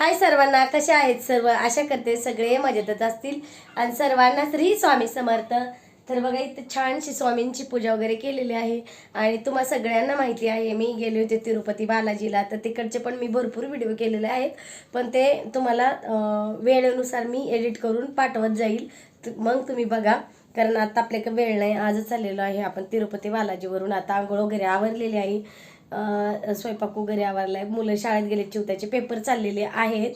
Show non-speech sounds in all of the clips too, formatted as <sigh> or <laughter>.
हाय सर्वांना कशा आहेत सर्व? आशा करते सगळे मजेतच असतील. आणि सर्वांना श्री स्वामी समर्थ. तर बघा इथं छानशी स्वामींची पूजा वगैरे केलेली आहे. आणि तुम्हा सगळ्यांना माहिती आहे मी गेले होते तिरुपती बालाजीला. तर तिकडचे पण मी भरपूर व्हिडिओ केलेले आहेत. पण ते तुम्हाला वेळेनुसार मी एडिट करून पाठवत जाईल. मग तुम्ही बघा. कारण आता आपल्याकडे वेळ नाही आजच चाललेलो आहे. आपण तिरुपती बालाजीवरून आता आंघोळ वगैरे आवरलेली आहे. स्वयंपाक वगैरे आवरला आहे मुलं शाळेत गेले चिवत्याचे पेपर चाललेले आहेत.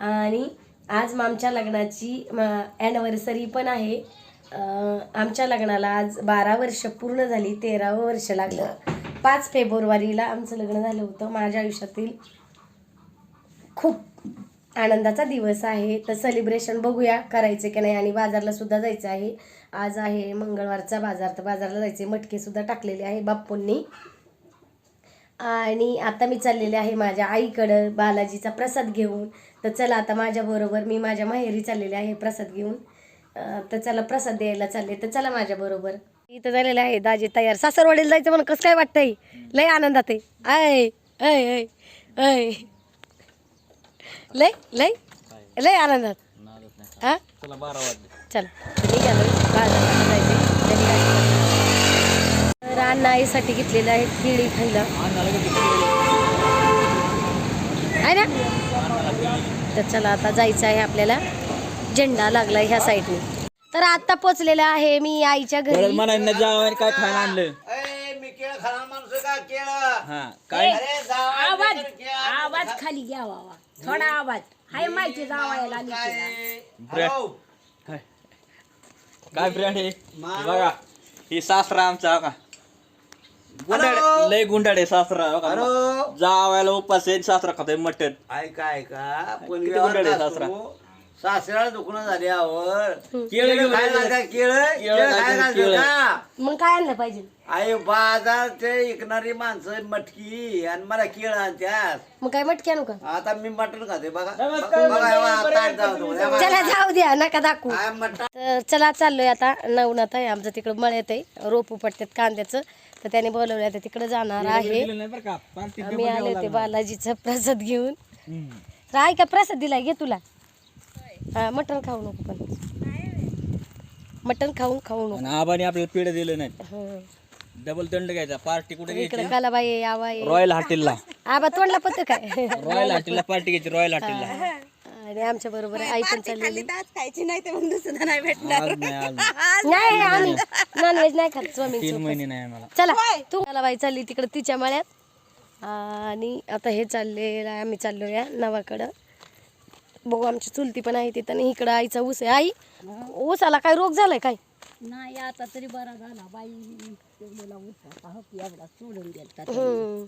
आणि आज मग आमच्या लग्नाची ॲनिव्हर्सरी पण आहे. आमच्या लग्नाला आज बारा वर्ष पूर्ण झाली तेरावं वर्ष लागलं. पाच फेब्रुवारीला आमचं लग्न झालं होतं. माझ्या आयुष्यातील खूप आनंदाचा दिवस आहे. तर सेलिब्रेशन बघूया करायचे की नाही आणि बाजारला सुद्धा जायचं आहे. आज आहे मंगळवारचा बाजार तर बाजारला जायचे. मटकेसुद्धा टाकलेले आहे बाप्पूंनी. आणि आता मी चाललेले आहे माझ्या आईकडं बालाजीचा प्रसाद घेऊन. तर चला आता माझ्याबरोबर मी माझ्या माहेरी चाललेले आहे प्रसाद घेऊन. तर चला प्रसाद द्यायला चालले. तर चला माझ्याबरोबर इथं झालेलं आहे दाजी तयार. सासरवाडीला जायचं म्हणून कसं काय वाटतंय? लय आनंदात आहे. आय ऐ ऐ ऐ लय लय लय आनंदात. हा? चला बारा वाजले. चल. निघालो बाजारात जायचे त्यांनी गाडी काढली. तर अण्णा आईसाठी घेतलेलं आहे केळी खायला. आहे ना? तर चला आता जायचं आहे आपल्याला. झेंडा लागलाय ह्या साईडने. तर आता पोचलेलं आहे मी आईच्या घरी. म्हणाय जावं काय खायला आणलं? हा आवाज. आवाज खाली घ्यावा. थोडा आवाज. हाय माहिती जावायला काय? ब्रँड. आहे? बघा ही सासरा आमचा का गुंडाळे. लय गुंडाळे सासरा हो का? हॅलो. जावायला उपास आहे सासरा खातोय मटन ऐका ऐका. पण किती व्यवहार गुंडाळे. सासरा? सासऱ्याला दुखणं झाल्यावर केळं केळ घेऊन खायला येते. का? केळ? केळ खायला खायला केळं. का? मग काय आणलं पाहिजे? आई बाजार ते विकणारी माणसं मटकी. आणि मला केळ आणत्यात मग काय मटकी आणू का? आता मी मटण खाते बघा. नमस्कार, हे जाऊ तुम्हाला. चला जाऊ द्या नका दाखवू. काय मटण? तर चला चाललोय आता. नवनाथ आहे आमचं तिकडं मळ्यात आहे. रोप उपटतात कांद्याचं. तर त्याने बोलवलं आता तिकडं जाणार आहे. का. आम्ही आले होते बालाजीचा प्रसाद घेऊन. तर ऐका प्रसाद दिलाय? घे तुला. हा मटण खाऊ नको पण. मटण खाऊन खाऊ नको. आबाने आपल्याला पिढ दिलं नाही. हं. डबल दंड घ्यायचा. पार्टी कुठे घ्यायची इकडं आहे, आवा आहे रॉयल हॉटेलला. आबा तोंडला पत्त काय? रॉयल हॉटेलला पार्टी घ्यायची रॉयल हॉटेलला. आणि आमच्या बरोबर आई पण चाललेली. खायची नाही तर मग दुसरं नाही भेट आज नाही <laughs> आज नाही आम्ही नॉनव्हेज नाही खात स्वामी तीन महिने नाही आम्हाला. चला तू कालाबाई चालली तिकडं तिच्या मळ्यात. आणि आता हे चालले आम्ही चाललो या नवाकडं. बघू आमची चुलती पण आहे तिथं आणि इकडं आईचा ऊस आहे. आई ऊसाला काय रोग झालाय काय? नाही आता तरी बरा झाला. बाई एवढा सोडून हम्म.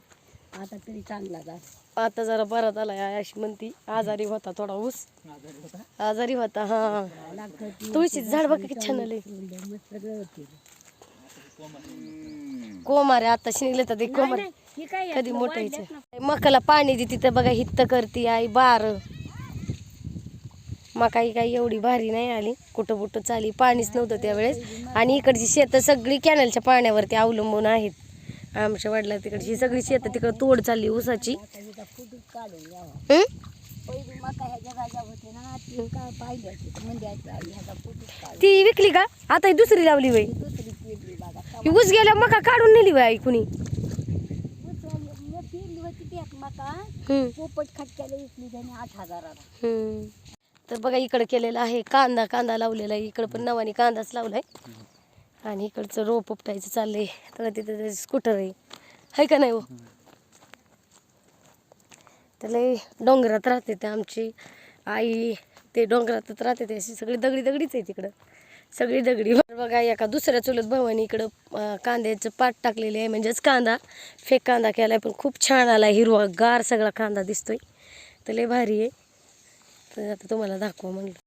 आता तरी चांगला झाला आता जरा बरा आई अशी म्हणती आजारी होता थोडा ऊस. आजारी होता? हा. तुळशीच झाड बघ किती छान आले मस्त कोमारे आता निघले तर ते कोमार. ही काय कधी मोठायचं मकाला पाणी दे तिथं बघा हित्त करती आई बार. मका ही काही एवढी भारी नाही आली. कुठं कुठं चाली पाणीच नव्हतं त्यावेळेस. आणि इकडची शेतं सगळी कॅनलच्या पाण्यावरती अवलंबून आहेत. आमच्या वडिला तिकडची सगळी शेतं तिकडं तोड चालली ऊसाची. हं? ती म्हणजे विकली का? आता ही दुसरी लावली बाई. ही ऊस गेल्या मका काढून नेली बाई कुणी. हं. तर बघा इकडं केलेलं आहे कांदा. कांदा लावलेला आहे. इकडं पण नवानी कांदाच लावलाय. आणि इकडचं रोप उपटायचं चाललंय. तर तिथं स्कूटर आहे. हाय का नाही हो? तर डोंगरात राहते ते आमची आई. ते डोंगरातच राहते ते. अशी सगळी दगडी दगडीच आहे तिकडं. सगळी दगडी. बघा एका दुसऱ्या चुलत भवानी इकडं कांद्याचं पाट टाकलेले आहे. म्हणजेच कांदा. फेक कांदा केलाय पण खूप छान आला हिरवा गार सगळा कांदा दिसतोय. तर लय भारी आहे. तर आता तुम्हाला दाखवा म्हणलं.